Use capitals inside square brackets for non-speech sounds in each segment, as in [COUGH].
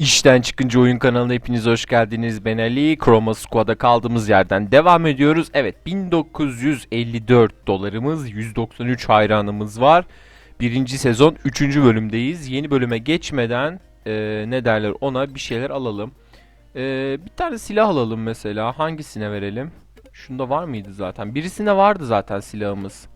İşten çıkınca oyun kanalına hepiniz hoş geldiniz. Ben Ali. Chroma Squad'a kaldığımız yerden devam ediyoruz. Evet 1954 dolarımız, 193 hayranımız var. Birinci sezon 3. bölümdeyiz. Yeni bölüme geçmeden e, ne derler ona bir şeyler alalım. E, bir tane silah alalım mesela. Hangisine verelim? Şunda var mıydı zaten? Birisinde vardı zaten silahımız.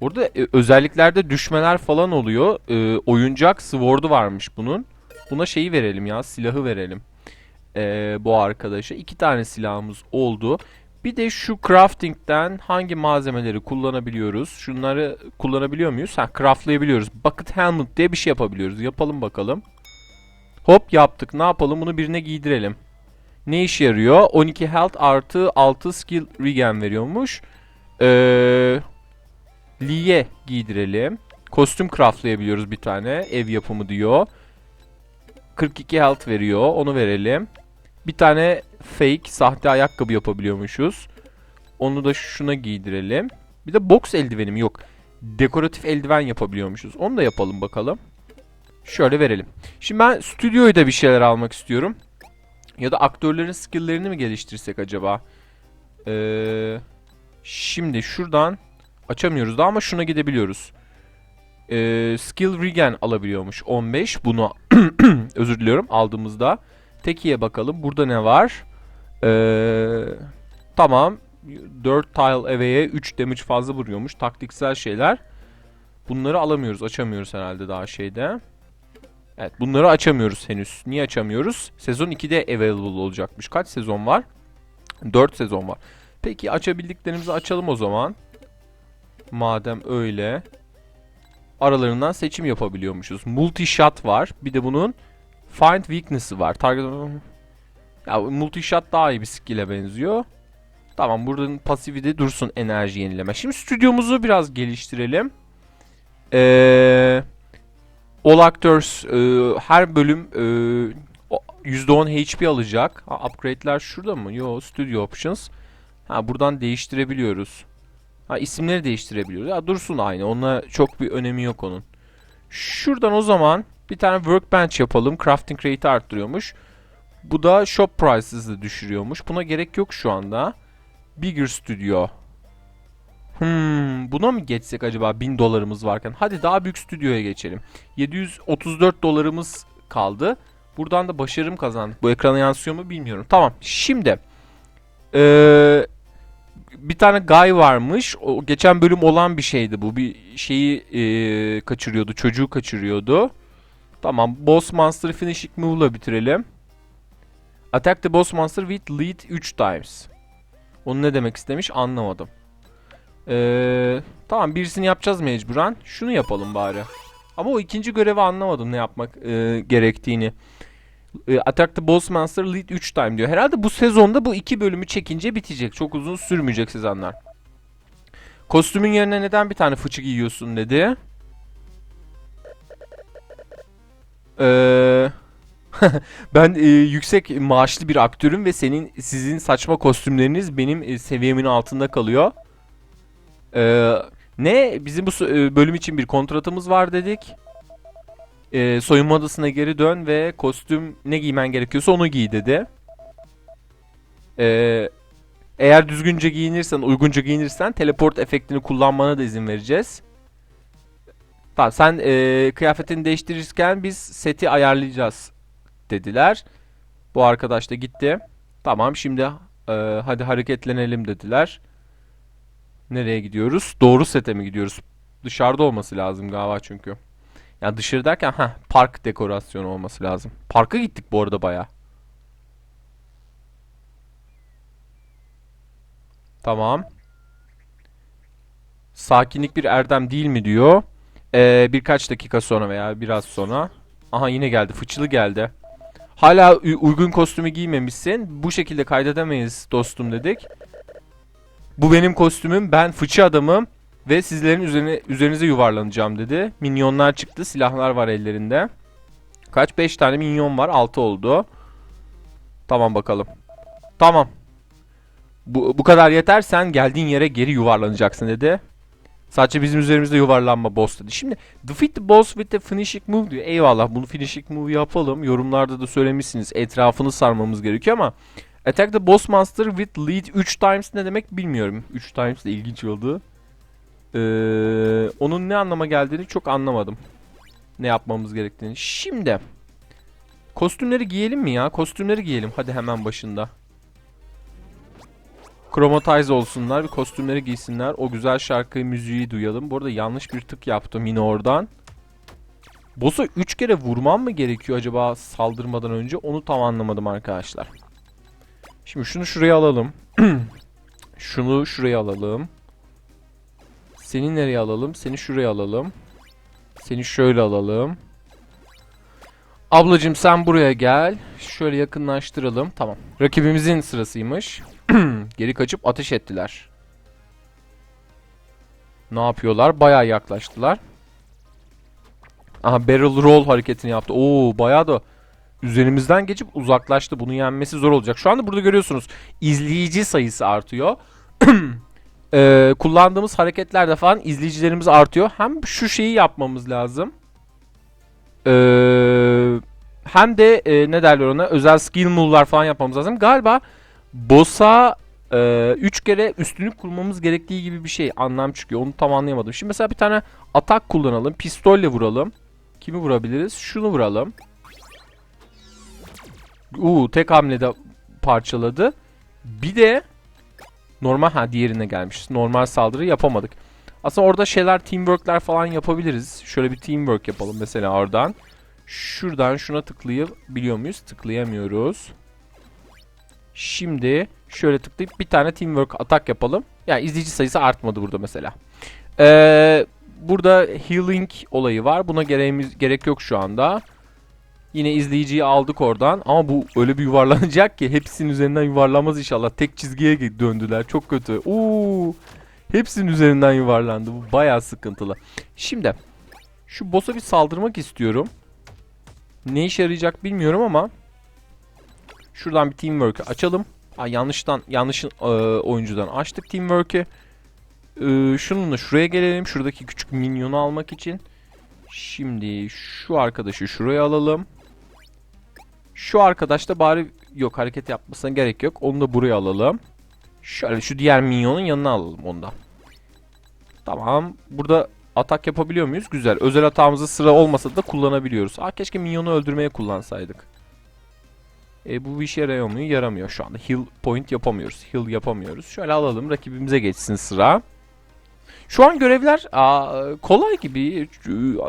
Burada e, özelliklerde düşmeler falan oluyor. E, oyuncak sword'u varmış bunun. Buna şeyi verelim ya silahı verelim. Ee, bu arkadaşa. iki tane silahımız oldu. Bir de şu crafting'den hangi malzemeleri kullanabiliyoruz? Şunları kullanabiliyor muyuz? Ha craftlayabiliyoruz. Bucket helmet diye bir şey yapabiliyoruz. Yapalım bakalım. Hop yaptık. Ne yapalım? Bunu birine giydirelim. Ne işe yarıyor? 12 health artı 6 skill regen veriyormuş. Ee, Lee'ye giydirelim. Kostüm craftlayabiliyoruz bir tane. Ev yapımı diyor. 42 health veriyor. Onu verelim. Bir tane fake sahte ayakkabı yapabiliyormuşuz. Onu da şuna giydirelim. Bir de box eldivenim yok. Dekoratif eldiven yapabiliyormuşuz. Onu da yapalım bakalım. Şöyle verelim. Şimdi ben stüdyoya da bir şeyler almak istiyorum. Ya da aktörlerin skill'lerini mi geliştirsek acaba? Ee, şimdi şuradan açamıyoruz da ama şuna gidebiliyoruz. Ee, skill regen alabiliyormuş 15. Bunu [CLEARS THROAT] özür diliyorum aldığımızda. Tekiye bakalım. Burada ne var? Ee, tamam. 4 tile away'e 3 damage fazla vuruyormuş. Taktiksel şeyler. Bunları alamıyoruz. Açamıyoruz herhalde daha şeyde. Evet bunları açamıyoruz henüz. Niye açamıyoruz? Sezon 2'de available olacakmış. Kaç sezon var? 4 sezon var. Peki açabildiklerimizi açalım o zaman. Madem öyle. Aralarından seçim yapabiliyormuşuz. Multi shot var. Bir de bunun find weakness'ı var. Target ya multi shot daha iyi bir skill'e benziyor. Tamam buradan pasifi de dursun enerji yenileme. Şimdi stüdyomuzu biraz geliştirelim. Eee All Actors e, her bölüm e, %10 HP alacak. Ha, upgrade'ler şurada mı? Yo, Studio Options. Ha buradan değiştirebiliyoruz. Ha isimleri değiştirebiliyoruz. Ya dursun aynı. Onunla çok bir önemi yok onun. Şuradan o zaman bir tane workbench yapalım. Crafting rate'i arttırıyormuş. Bu da shop prices'ı düşürüyormuş. Buna gerek yok şu anda. Bigger Studio. Hmm, buna mı geçsek acaba 1000 dolarımız varken? Hadi daha büyük stüdyoya geçelim. 734 dolarımız kaldı. Buradan da başarım kazandık. Bu ekrana yansıyor mu bilmiyorum. Tamam. Şimdi ee, bir tane guy varmış. O geçen bölüm olan bir şeydi bu. Bir şeyi ee, kaçırıyordu. Çocuğu kaçırıyordu. Tamam. Boss Monster'ı finishing move'la bitirelim. Attack the boss monster with lead 3 times. Onu ne demek istemiş anlamadım. Ee, tamam birisini yapacağız mecburen. Şunu yapalım bari. Ama o ikinci görevi anlamadım ne yapmak e, gerektiğini. E, Attack the Boss Monster Lead 3 time diyor. Herhalde bu sezonda bu iki bölümü çekince bitecek. Çok uzun sürmeyecek Sezanlar. Kostümün yerine neden bir tane fıçı giyiyorsun dedi. Eee... [LAUGHS] ben e, yüksek maaşlı bir aktörüm ve senin sizin saçma kostümleriniz benim e, seviyemin altında kalıyor. Ee, ne? Bizim bu e, bölüm için bir kontratımız var dedik. Ee, soyunma odasına geri dön ve kostüm ne giymen gerekiyorsa onu giy dedi. Ee, eğer düzgünce giyinirsen, uygunca giyinirsen teleport efektini kullanmana da izin vereceğiz. Tamam sen e, kıyafetini değiştirirken biz seti ayarlayacağız dediler. Bu arkadaş da gitti. Tamam şimdi e, hadi hareketlenelim dediler. Nereye gidiyoruz? Doğru sete mi gidiyoruz? Dışarıda olması lazım galiba çünkü. Ya dışarı derken ha park dekorasyonu olması lazım. Parka gittik bu arada baya. Tamam. Sakinlik bir erdem değil mi diyor. Ee, birkaç dakika sonra veya biraz sonra. Aha yine geldi. Fıçılı geldi. Hala uygun kostümü giymemişsin. Bu şekilde kaydedemeyiz dostum dedik. Bu benim kostümüm. Ben fıçı adamım. Ve sizlerin üzerine, üzerinize yuvarlanacağım dedi. Minyonlar çıktı. Silahlar var ellerinde. Kaç? 5 tane minyon var. 6 oldu. Tamam bakalım. Tamam. Bu, bu kadar yeter. Sen geldiğin yere geri yuvarlanacaksın dedi. Sadece bizim üzerimizde yuvarlanma boss dedi. Şimdi defeat the boss with the finishing move diyor. Eyvallah bunu finishing move yapalım. Yorumlarda da söylemişsiniz. Etrafını sarmamız gerekiyor ama attack the boss monster with lead 3 times ne demek bilmiyorum. 3 times de ilginç oldu. Ee, onun ne anlama geldiğini çok anlamadım. Ne yapmamız gerektiğini. Şimdi kostümleri giyelim mi ya? Kostümleri giyelim. Hadi hemen başında. Chromatize olsunlar. Bir kostümleri giysinler. O güzel şarkıyı, müziği duyalım. Bu arada yanlış bir tık yaptım yine oradan. Boss'a 3 kere vurmam mı gerekiyor acaba saldırmadan önce? Onu tam anlamadım arkadaşlar. Şimdi şunu şuraya alalım. [CLEARS THROAT] şunu şuraya alalım. Seni nereye alalım? Seni şuraya alalım. Seni şöyle alalım. Ablacım sen buraya gel. Şöyle yakınlaştıralım. Tamam. Rakibimizin sırasıymış. [CLEARS THROAT] Geri kaçıp ateş ettiler. Ne yapıyorlar? Bayağı yaklaştılar. Aha barrel roll hareketini yaptı. Oo bayağı da üzerimizden geçip uzaklaştı. Bunu yenmesi zor olacak. Şu anda burada görüyorsunuz izleyici sayısı artıyor. [CLEARS THROAT] Ee, kullandığımız hareketlerde falan izleyicilerimiz artıyor. Hem şu şeyi yapmamız lazım. Ee, hem de e, ne derler ona özel skill move'lar falan yapmamız lazım. Galiba boss'a 3 kere üstünlük kurmamız gerektiği gibi bir şey anlam çıkıyor. Onu tam anlayamadım. Şimdi mesela bir tane atak kullanalım. Pistolle vuralım. Kimi vurabiliriz? Şunu vuralım. Uuu tek hamlede parçaladı. Bir de normal ha diğerine gelmişiz. Normal saldırı yapamadık. Aslında orada şeyler teamwork'ler falan yapabiliriz. Şöyle bir teamwork yapalım mesela oradan. Şuradan şuna tıklayabiliyor muyuz? Tıklayamıyoruz. Şimdi şöyle tıklayıp bir tane teamwork atak yapalım. Yani izleyici sayısı artmadı burada mesela. Ee, burada healing olayı var. Buna gereğimiz, gerek yok şu anda. Yine izleyiciyi aldık oradan. Ama bu öyle bir yuvarlanacak ki hepsinin üzerinden yuvarlanmaz inşallah. Tek çizgiye döndüler. Çok kötü. Uuu. Hepsinin üzerinden yuvarlandı. Bu bayağı sıkıntılı. Şimdi şu boss'a bir saldırmak istiyorum. Ne işe yarayacak bilmiyorum ama şuradan bir teamwork'ü açalım. Ha, yanlıştan yanlış e, oyuncudan açtık teamwork'ü. E, şununla şuraya gelelim. Şuradaki küçük minyonu almak için. Şimdi şu arkadaşı şuraya alalım. Şu arkadaş da bari yok hareket yapmasına gerek yok. Onu da buraya alalım. Şöyle şu diğer minyonun yanına alalım ondan. Tamam. Burada atak yapabiliyor muyuz? Güzel. Özel atağımızı sıra olmasa da kullanabiliyoruz. Aa keşke minyonu öldürmeye kullansaydık. E, bu bir işe yarıyor mu? Yaramıyor şu anda. Heal point yapamıyoruz. Heal yapamıyoruz. Şöyle alalım. Rakibimize geçsin sıra. Şu an görevler aa, kolay gibi.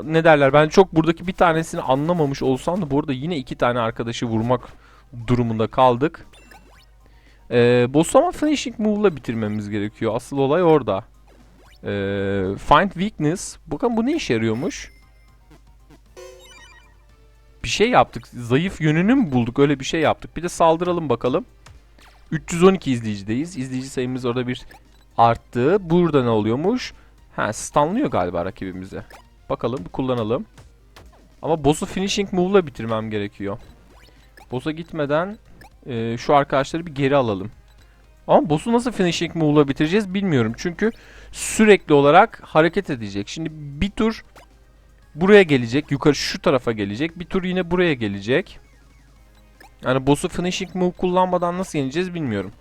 Ne derler? Ben çok buradaki bir tanesini anlamamış olsam da burada yine iki tane arkadaşı vurmak durumunda kaldık. Ee, boss ama finishing move'la bitirmemiz gerekiyor. Asıl olay orada. Ee, find weakness. Bakın bu ne işe yarıyormuş? Bir şey yaptık. Zayıf yönünü mü bulduk? Öyle bir şey yaptık. Bir de saldıralım bakalım. 312 izleyicideyiz. İzleyici sayımız orada bir arttı. Burada ne oluyormuş? Ha stunlıyor galiba rakibimize. Bakalım kullanalım. Ama boss'u finishing move'la bitirmem gerekiyor. Boss'a gitmeden e, şu arkadaşları bir geri alalım. Ama boss'u nasıl finishing move'la bitireceğiz bilmiyorum. Çünkü sürekli olarak hareket edecek. Şimdi bir tur buraya gelecek. Yukarı şu tarafa gelecek. Bir tur yine buraya gelecek. Yani boss'u finishing move kullanmadan nasıl yeneceğiz bilmiyorum.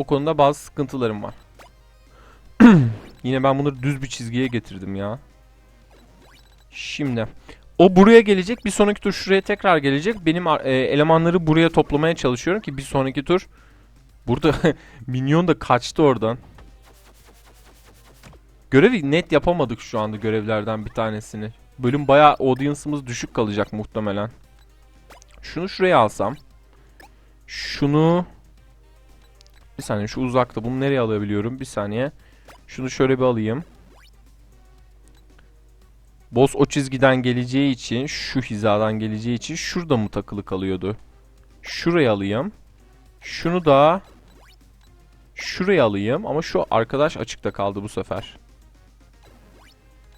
O konuda bazı sıkıntılarım var. [CLEARS THROAT] Yine ben bunları düz bir çizgiye getirdim ya. Şimdi o buraya gelecek. Bir sonraki tur şuraya tekrar gelecek. Benim e, elemanları buraya toplamaya çalışıyorum ki bir sonraki tur burada [LAUGHS] minyon da kaçtı oradan. Görevi net yapamadık şu anda görevlerden bir tanesini. Bölüm bayağı audience'ımız düşük kalacak muhtemelen. Şunu şuraya alsam. Şunu bir saniye şu uzakta. Bunu nereye alabiliyorum? Bir saniye. Şunu şöyle bir alayım. Boss o çizgiden geleceği için, şu hizadan geleceği için şurada mı takılı kalıyordu? Şuraya alayım. Şunu da şuraya alayım ama şu arkadaş açıkta kaldı bu sefer.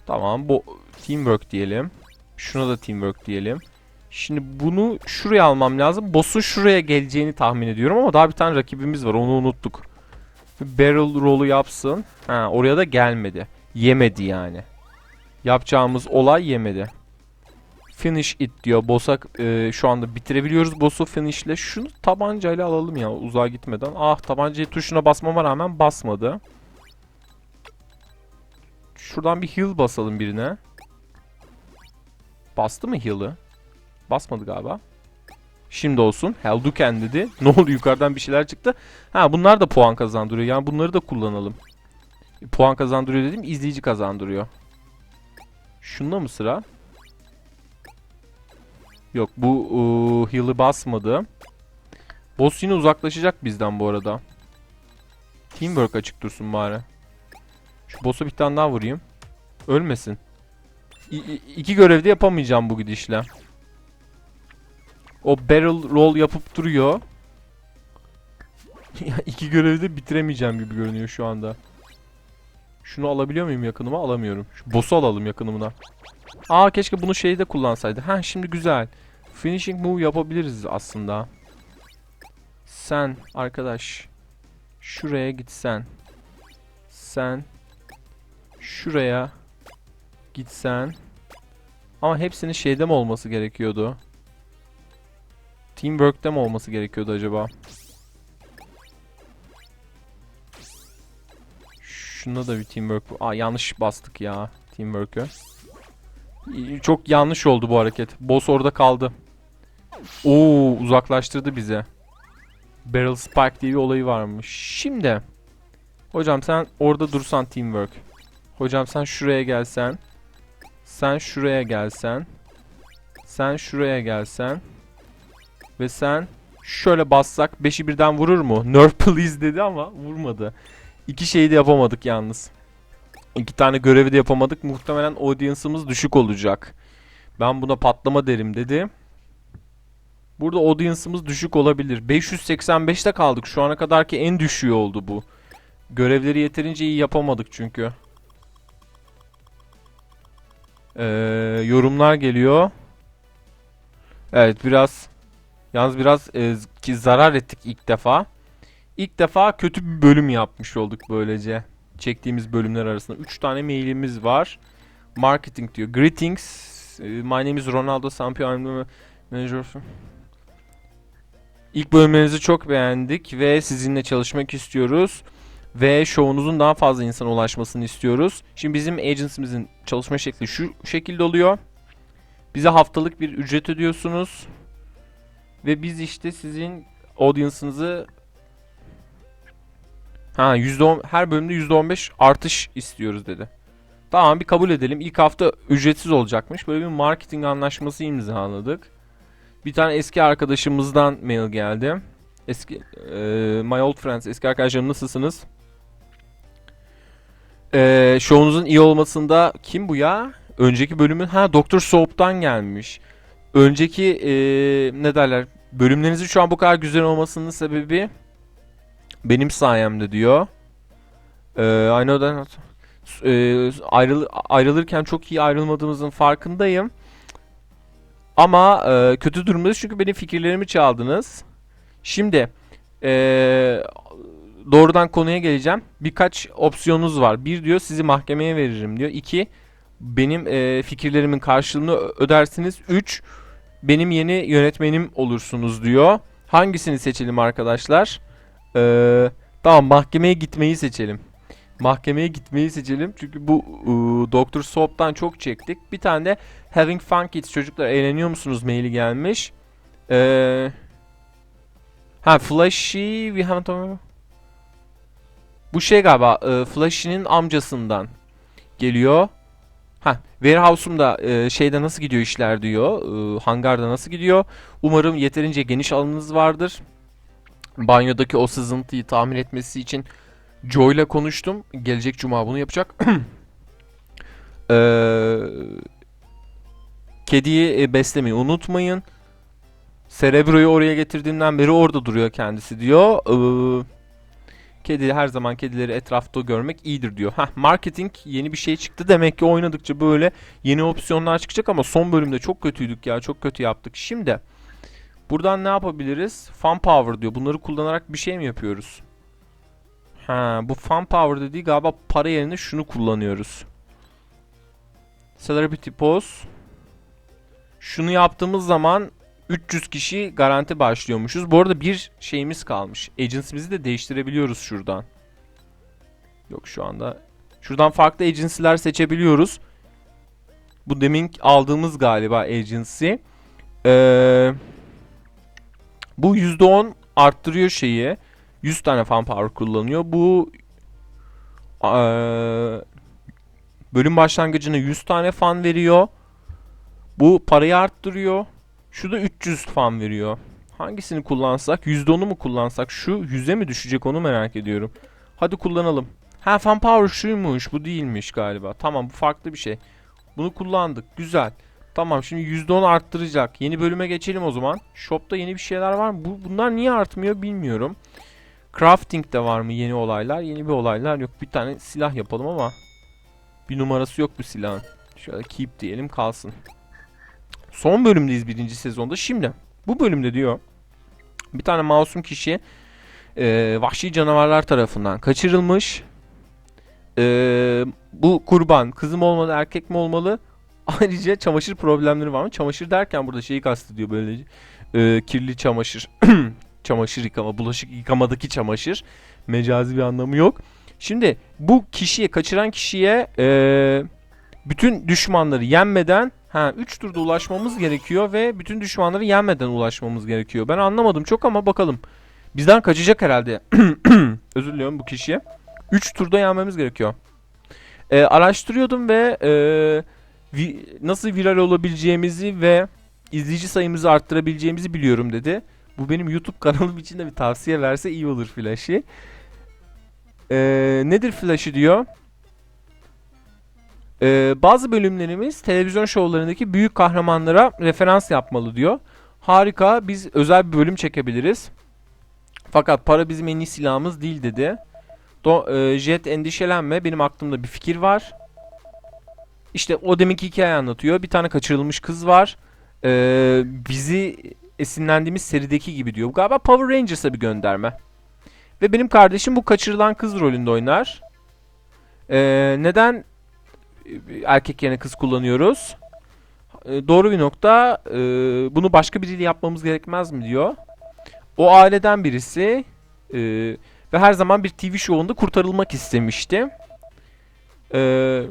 Tamam bu teamwork diyelim. Şuna da teamwork diyelim. Şimdi bunu şuraya almam lazım. Boss'un şuraya geleceğini tahmin ediyorum ama daha bir tane rakibimiz var. Onu unuttuk. Barrel roll'u yapsın. Ha, oraya da gelmedi. Yemedi yani. Yapacağımız olay yemedi. Finish it diyor. Boss'a e, şu anda bitirebiliyoruz boss'u finishle. Şunu tabancayla alalım ya uzağa gitmeden. Ah tabancayı tuşuna basmama rağmen basmadı. Şuradan bir heal basalım birine. Bastı mı heal'ı? Basmadı galiba. Şimdi olsun. Helduken dedi. [LAUGHS] Ne oldu yukarıdan bir şeyler çıktı. Ha bunlar da puan kazandırıyor. Yani bunları da kullanalım. Puan kazandırıyor dedim izleyici kazandırıyor. Şunda mı sıra? Yok bu ıı, heal'ı basmadı. Boss yine uzaklaşacak bizden bu arada. Teamwork açık dursun bari. Şu boss'a bir tane daha vurayım. Ölmesin. İ- iki görevde yapamayacağım bu gidişle. O barrel roll yapıp duruyor. [LAUGHS] İki görevi de bitiremeyeceğim gibi görünüyor şu anda. Şunu alabiliyor muyum yakınıma? Alamıyorum. Şu boss'u alalım yakınımına. Aa keşke bunu şeyde kullansaydı. Ha şimdi güzel. Finishing move yapabiliriz aslında. Sen arkadaş. Şuraya gitsen. Sen. Şuraya. Gitsen. Ama hepsinin şeyde mi olması gerekiyordu? Teamwork'te mi olması gerekiyordu acaba? Şunda da bir teamwork. Aa yanlış bastık ya teamwork'ü. Çok yanlış oldu bu hareket. Boss orada kaldı. Oo uzaklaştırdı bize. Barrel Spike diye bir olayı varmış. Şimdi. Hocam sen orada dursan teamwork. Hocam sen şuraya gelsen. Sen şuraya gelsen. Sen şuraya gelsen. Ve sen şöyle bassak 5'i birden vurur mu? [LAUGHS] Nerf please dedi ama vurmadı. İki şeyi de yapamadık yalnız. İki tane görevi de yapamadık. Muhtemelen audience'ımız düşük olacak. Ben buna patlama derim dedi. Burada audience'ımız düşük olabilir. 585'te kaldık. Şu ana kadarki en düşüğü oldu bu. Görevleri yeterince iyi yapamadık çünkü. Ee, yorumlar geliyor. Evet biraz yalnız biraz e, ki zarar ettik ilk defa. İlk defa kötü bir bölüm yapmış olduk böylece. Çektiğimiz bölümler arasında 3 tane mailimiz var. Marketing diyor. Greetings. e, My name is Ronaldo Sampio. I'm manager. İlk bölümlerinizi çok beğendik ve sizinle çalışmak istiyoruz. Ve şovunuzun daha fazla insana ulaşmasını istiyoruz. Şimdi bizim agency'mizin çalışma şekli şu şekilde oluyor. Bize haftalık bir ücret ödüyorsunuz. Ve biz işte sizin audience'ınızı Ha %10 her bölümde %15 artış istiyoruz dedi. Tamam bir kabul edelim. İlk hafta ücretsiz olacakmış. Böyle bir marketing anlaşması imzaladık. Bir tane eski arkadaşımızdan mail geldi. Eski e, my old friends eski arkadaşlarım nasılsınız? E, şovunuzun iyi olmasında kim bu ya? Önceki bölümün ha Dr. Soap'tan gelmiş. Önceki e, ne derler? Bölümlerinizin şu an bu kadar güzel olmasının sebebi benim sayemde diyor. I know that Ee, ayrıl ayrılırken çok iyi ayrılmadığımızın farkındayım. Ama e, kötü durumdayız çünkü benim fikirlerimi çaldınız. Şimdi e, doğrudan konuya geleceğim. Birkaç opsiyonunuz var. Bir diyor sizi mahkemeye veririm diyor. İki benim e, fikirlerimin karşılığını ödersiniz. Üç benim yeni yönetmenim olursunuz diyor. Hangisini seçelim arkadaşlar? Ee, tamam mahkemeye gitmeyi seçelim. Mahkemeye gitmeyi seçelim. Çünkü bu ıı, Dr. Soap'tan çok çektik. Bir tane de Having Fun Kids çocuklar eğleniyor musunuz maili gelmiş. Ee, ha Flashy we haven't Bu şey galiba e, Flashy'nin amcasından geliyor. Ha Warehouse'um e, şeyde nasıl gidiyor işler diyor. E, hangarda nasıl gidiyor. Umarım yeterince geniş alanınız vardır banyodaki o sızıntıyı tamir etmesi için Joe ile konuştum. Gelecek cuma bunu yapacak. Ee, [CLEARS THROAT] kediyi e, beslemeyi unutmayın. Cerebro'yu oraya getirdiğimden beri orada duruyor kendisi diyor. Ee, kedi her zaman kedileri etrafta görmek iyidir diyor. Heh, marketing yeni bir şey çıktı. Demek ki oynadıkça böyle yeni opsiyonlar çıkacak ama son bölümde çok kötüydük ya. Çok kötü yaptık. Şimdi Buradan ne yapabiliriz? Fun power diyor. Bunları kullanarak bir şey mi yapıyoruz? Ha, bu fan power dediği galiba para yerine şunu kullanıyoruz. Celebrity pose. Şunu yaptığımız zaman 300 kişi garanti başlıyormuşuz. Bu arada bir şeyimiz kalmış. Agency'mizi de değiştirebiliyoruz şuradan. Yok şu anda. Şuradan farklı agency'ler seçebiliyoruz. Bu demin aldığımız galiba agency. Ee, bu %10 arttırıyor şeyi. 100 tane fan power kullanıyor. Bu eee, bölüm başlangıcına 100 tane fan veriyor. Bu parayı arttırıyor. Şu da 300 fan veriyor. Hangisini kullansak? %10'u mu kullansak? Şu 100'e mi düşecek onu merak ediyorum. Hadi kullanalım. Ha fan power şuymuş. Bu değilmiş galiba. Tamam bu farklı bir şey. Bunu kullandık. Güzel. Tamam şimdi %10 arttıracak. Yeni bölüme geçelim o zaman. Shop'ta yeni bir şeyler var mı? Bu, bunlar niye artmıyor bilmiyorum. Crafting de var mı yeni olaylar? Yeni bir olaylar yok. Bir tane silah yapalım ama bir numarası yok bu silahın. Şöyle keep diyelim kalsın. Son bölümdeyiz birinci sezonda. Şimdi bu bölümde diyor bir tane masum kişi e, vahşi canavarlar tarafından kaçırılmış. E, bu kurban kızım olmalı erkek mi olmalı? [LAUGHS] Ayrıca çamaşır problemleri var mı? Çamaşır derken burada şeyi kastediyor böyle e, kirli çamaşır. [CLEARS THROAT] çamaşır yıkama, bulaşık yıkamadaki çamaşır. Mecazi bir anlamı yok. Şimdi bu kişiye, kaçıran kişiye e, bütün düşmanları yenmeden ha 3 turda ulaşmamız gerekiyor ve bütün düşmanları yenmeden ulaşmamız gerekiyor. Ben anlamadım çok ama bakalım. Bizden kaçacak herhalde. [CLEARS THROAT] Özür diliyorum bu kişiye. 3 turda yenmemiz gerekiyor. E, araştırıyordum ve e, vi- nasıl viral olabileceğimizi ve izleyici sayımızı arttırabileceğimizi biliyorum dedi. Bu benim YouTube kanalım için de bir tavsiye verse iyi olur Flash'i. Ee, nedir Flash'ı diyor. Ee, bazı bölümlerimiz televizyon şovlarındaki büyük kahramanlara referans yapmalı diyor. Harika biz özel bir bölüm çekebiliriz. Fakat para bizim en iyi silahımız değil dedi. Do e, Jet endişelenme benim aklımda bir fikir var. İşte o deminki hikaye anlatıyor. Bir tane kaçırılmış kız var. Ee, bizi esinlendiğimiz serideki gibi diyor. Galiba Power Rangers'a bir gönderme. Ve benim kardeşim bu kaçırılan kız rolünde oynar. Ee, neden erkek yerine kız kullanıyoruz? Ee, doğru bir nokta. Ee, bunu başka biriyle yapmamız gerekmez mi diyor. O aileden birisi ee, ve her zaman bir TV şovunda kurtarılmak istemişti. Ee,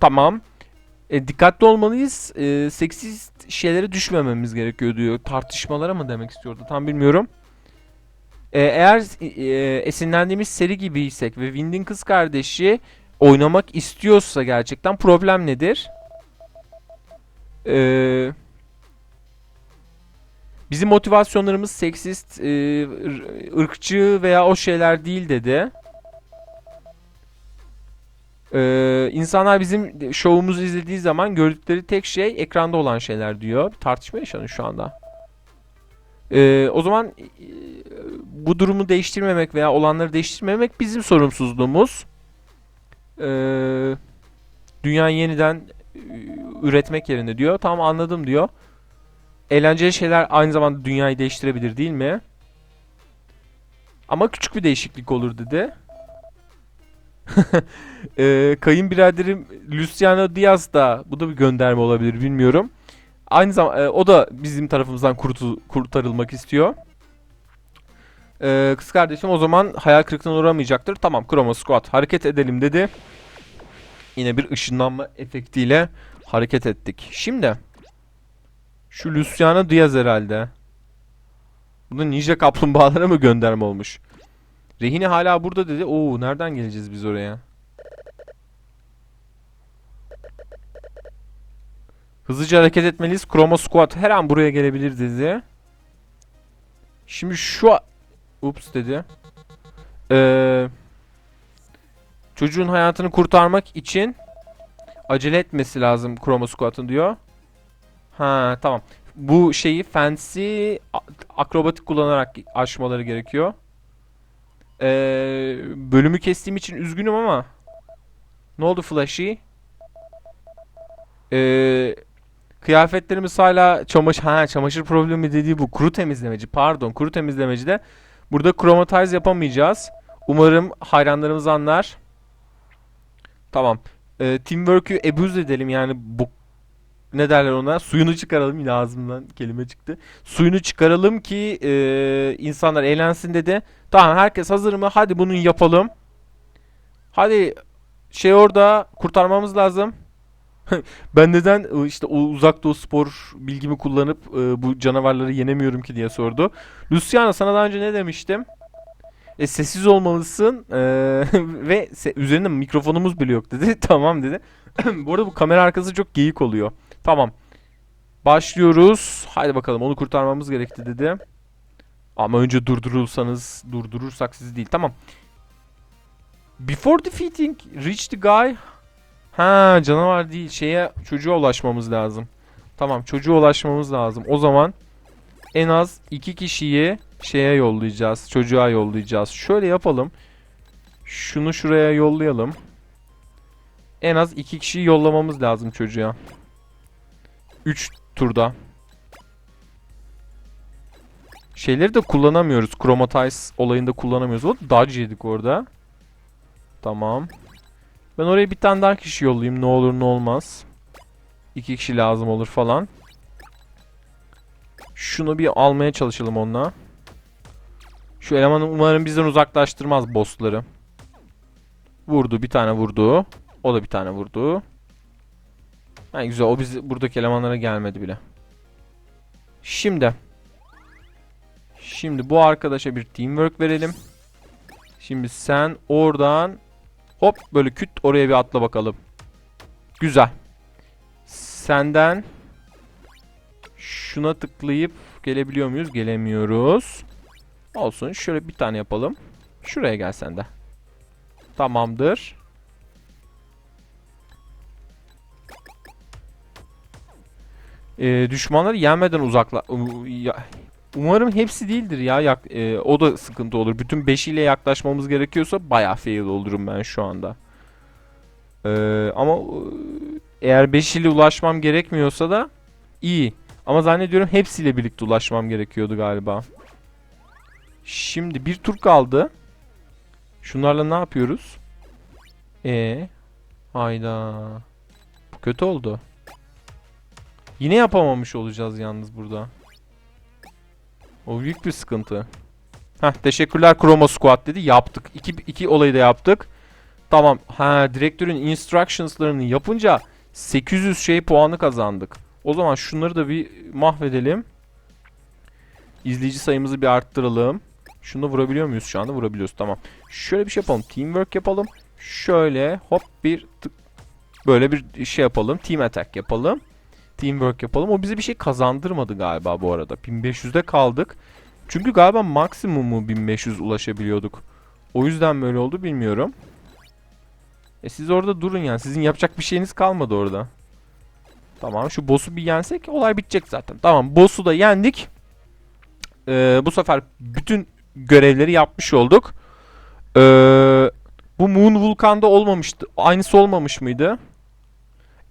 tamam. E, dikkatli olmalıyız. E, seksist şeylere düşmememiz gerekiyor diyor. Tartışmalara mı demek istiyordu tam bilmiyorum. E, eğer e, esinlendiğimiz seri gibiysek ve Wind'in kız kardeşi oynamak istiyorsa gerçekten problem nedir? E, bizim motivasyonlarımız seksist, e, ır- ırkçı veya o şeyler değil dedi. Ee, insanlar bizim şovumuzu izlediği zaman gördükleri tek şey ekranda olan şeyler diyor. Bir tartışma yaşanıyor şu anda. Ee, o zaman e, bu durumu değiştirmemek veya olanları değiştirmemek bizim sorumsuzluğumuz. Ee, dünyayı yeniden e, üretmek yerine diyor. Tamam anladım diyor. Eğlenceli şeyler aynı zamanda dünyayı değiştirebilir değil mi? Ama küçük bir değişiklik olur dedi. [LAUGHS] Ee, kayınbiraderim Luciano Diaz da bu da bir gönderme olabilir bilmiyorum. Aynı zamanda o da bizim tarafımızdan kurtu- kurtarılmak istiyor. Ee, kız kardeşim o zaman hayal kırıklığına uğramayacaktır. Tamam Chroma Squad hareket edelim dedi. Yine bir ışınlanma efektiyle hareket ettik. Şimdi şu Luciano Diaz herhalde. Bu da Ninja Kaplumbağalara mı gönderme olmuş? Rehine hala burada dedi. Oo nereden geleceğiz biz oraya? Hızlıca hareket etmeliyiz. Chroma Squad her an buraya gelebilir dedi. Şimdi şu... Ups dedi. Ee, çocuğun hayatını kurtarmak için acele etmesi lazım Chroma Squad'ın diyor. Ha tamam. Bu şeyi fancy akrobatik kullanarak aşmaları gerekiyor. Ee, bölümü kestiğim için üzgünüm ama ne oldu Flashy? Ee, kıyafetlerimiz hala çamaşır ha çamaşır problemi dediği bu kuru temizlemeci pardon kuru temizlemeci de burada chromatize yapamayacağız. Umarım hayranlarımız anlar. Tamam. Ee, teamwork'ü abuse edelim yani bu ne derler ona? Suyunu çıkaralım yine ağzımdan kelime çıktı. Suyunu çıkaralım ki e, insanlar eğlensin dedi. Tamam herkes hazır mı? Hadi bunu yapalım. Hadi şey orada kurtarmamız lazım. [LAUGHS] ben neden e, işte o uzak doğu spor bilgimi kullanıp e, bu canavarları yenemiyorum ki diye sordu. Luciana sana daha önce ne demiştim? E, sessiz olmalısın e, [LAUGHS] ve se- üzerinde mikrofonumuz bile yok dedi. [LAUGHS] tamam dedi. [CLEARS THROAT] bu arada bu kamera arkası çok geyik oluyor. Tamam. Başlıyoruz. Haydi bakalım onu kurtarmamız gerekti dedi. Ama önce durdurulsanız durdurursak sizi değil. Tamam. Before defeating reach the guy. Ha canavar değil. Şeye çocuğa ulaşmamız lazım. Tamam çocuğa ulaşmamız lazım. O zaman en az iki kişiyi şeye yollayacağız. Çocuğa yollayacağız. Şöyle yapalım. Şunu şuraya yollayalım. En az iki kişiyi yollamamız lazım çocuğa. 3 turda. Şeyleri de kullanamıyoruz. Chromatize olayında kullanamıyoruz. O dodge yedik orada. Tamam. Ben oraya bir tane daha kişi yollayayım. Ne olur ne olmaz. İki kişi lazım olur falan. Şunu bir almaya çalışalım onunla. Şu elemanı umarım bizden uzaklaştırmaz bossları. Vurdu. Bir tane vurdu. O da bir tane vurdu. Ha, güzel. O biz buradaki elemanlara gelmedi bile. Şimdi. Şimdi bu arkadaşa bir teamwork verelim. Şimdi sen oradan hop böyle küt oraya bir atla bakalım. Güzel. Senden şuna tıklayıp gelebiliyor muyuz? Gelemiyoruz. Olsun. Şöyle bir tane yapalım. Şuraya gel sen de. Tamamdır. Ee, düşmanları yenmeden uzakla... Umarım hepsi değildir ya. Yak- e, o da sıkıntı olur. Bütün beşiyle yaklaşmamız gerekiyorsa bayağı fail olurum ben şu anda. Ee, ama e, eğer beşiyle ulaşmam gerekmiyorsa da iyi. Ama zannediyorum hepsiyle birlikte ulaşmam gerekiyordu galiba. Şimdi bir tur kaldı. Şunlarla ne yapıyoruz? E hayda. Bu kötü oldu. Yine yapamamış olacağız yalnız burada. O büyük bir sıkıntı. Heh teşekkürler Chroma Squad dedi. Yaptık. İki, iki olayı da yaptık. Tamam. Ha direktörün instructions'larını yapınca 800 şey puanı kazandık. O zaman şunları da bir mahvedelim. İzleyici sayımızı bir arttıralım. Şunu vurabiliyor muyuz şu anda? Vurabiliyoruz. Tamam. Şöyle bir şey yapalım. Teamwork yapalım. Şöyle hop bir tık böyle bir şey yapalım. Team attack yapalım. Teamwork yapalım. O bize bir şey kazandırmadı galiba bu arada. 1500'de kaldık. Çünkü galiba maksimumu 1500 ulaşabiliyorduk. O yüzden böyle oldu bilmiyorum. E siz orada durun yani. Sizin yapacak bir şeyiniz kalmadı orada. Tamam şu boss'u bir yensek olay bitecek zaten. Tamam boss'u da yendik. Ee, bu sefer bütün görevleri yapmış olduk. Ee, bu Moon Vulkan'da olmamıştı. Aynısı olmamış mıydı?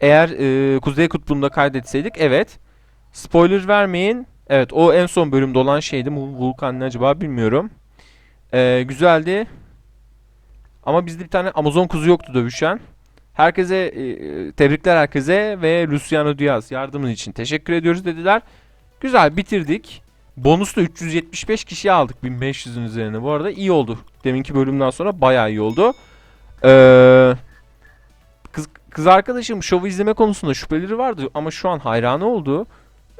Eğer e, Kuzey Kutbu'nda kaydetseydik evet. Spoiler vermeyin. Evet o en son bölümde olan şeydi. Moon Vulkan ne acaba bilmiyorum. Ee, güzeldi. Ama bizde bir tane Amazon kuzu yoktu dövüşen. Herkese e, tebrikler herkese ve Luciano Diaz yardımın için teşekkür ediyoruz dediler. Güzel bitirdik. Bonusla 375 kişi aldık 1500'ün üzerine. Bu arada iyi oldu. Deminki bölümden sonra bayağı iyi oldu. Ee, kız, arkadaşım şovu izleme konusunda şüpheleri vardı ama şu an hayranı oldu.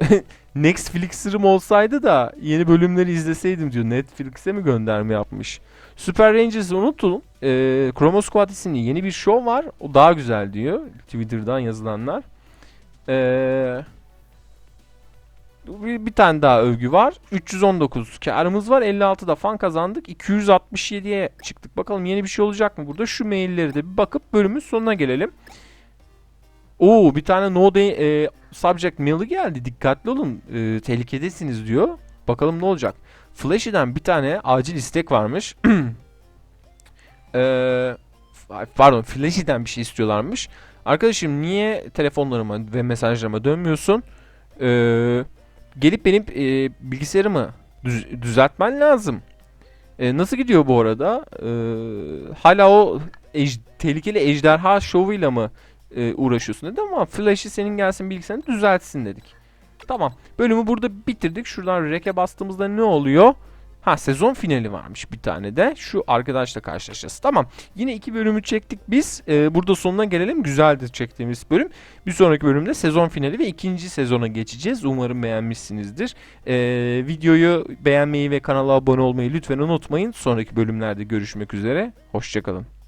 [LAUGHS] Netflix'im olsaydı da yeni bölümleri izleseydim diyor. Netflix'e mi gönderme yapmış? Super Rangers'ı unutun. Ee, Chroma Squad isimli yeni bir show var. O daha güzel diyor. Twitter'dan yazılanlar. Ee, bir, bir tane daha övgü var. 319 karımız var. 56 da fan kazandık. 267'ye çıktık. Bakalım yeni bir şey olacak mı burada? Şu mailleri de bir bakıp bölümün sonuna gelelim. Oo bir tane no day, e, subject mail'i geldi. Dikkatli olun. E, tehlikedesiniz diyor. Bakalım ne olacak. Flashy'den bir tane acil istek varmış. [CLEARS THROAT] Ee, pardon Flashy'den bir şey istiyorlarmış. Arkadaşım niye telefonlarıma ve mesajlarıma dönmüyorsun? Ee, gelip benim e, bilgisayarımı düz- düzeltmen lazım. E, nasıl gidiyor bu arada? E, hala o ej- tehlikeli ejderha şovuyla mı e, uğraşıyorsun dedi ama Flash'ı senin gelsin bilgisayarını düzeltsin dedik. Tamam. Bölümü burada bitirdik. Şuradan reke bastığımızda ne oluyor? Ha sezon finali varmış bir tane de. Şu arkadaşla karşılaşacağız. Tamam. Yine iki bölümü çektik biz. Ee, burada sonuna gelelim. Güzeldi çektiğimiz bölüm. Bir sonraki bölümde sezon finali ve ikinci sezona geçeceğiz. Umarım beğenmişsinizdir. Ee, videoyu beğenmeyi ve kanala abone olmayı lütfen unutmayın. Sonraki bölümlerde görüşmek üzere. Hoşçakalın.